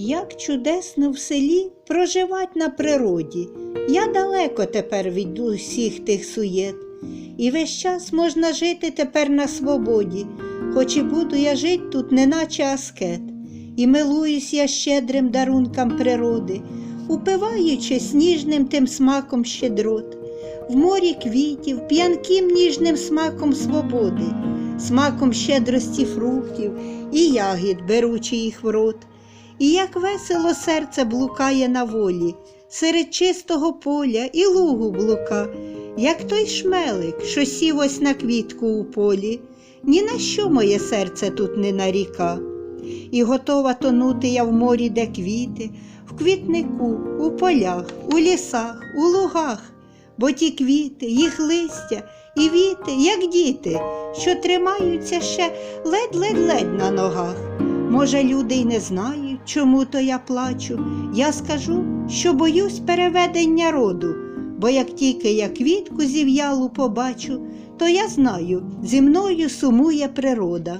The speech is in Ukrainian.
Як чудесно в селі проживать на природі. Я далеко тепер від усіх тих суєт. І весь час можна жити тепер на свободі, хоч і буду я жить тут, неначе аскет, і милуюсь я щедрим дарункам природи, упиваючи сніжним тим смаком щедрот, в морі квітів, п'янким ніжним смаком свободи, смаком щедрості фруктів і ягід, беручи їх в рот. І як весело серце блукає на волі, серед чистого поля і лугу блука, як той шмелик, що сів ось на квітку у полі, ні на що моє серце тут не наріка. І готова тонути я в морі, де квіти, в квітнику, у полях, у лісах, у лугах, бо ті квіти, їх листя і віти, як діти, що тримаються ще ледь-ледь-ледь на ногах. Може, люди й не знають, чому то я плачу. Я скажу, що боюсь переведення роду, бо як тільки я квітку зів'ялу побачу, то я знаю, зі мною сумує природа.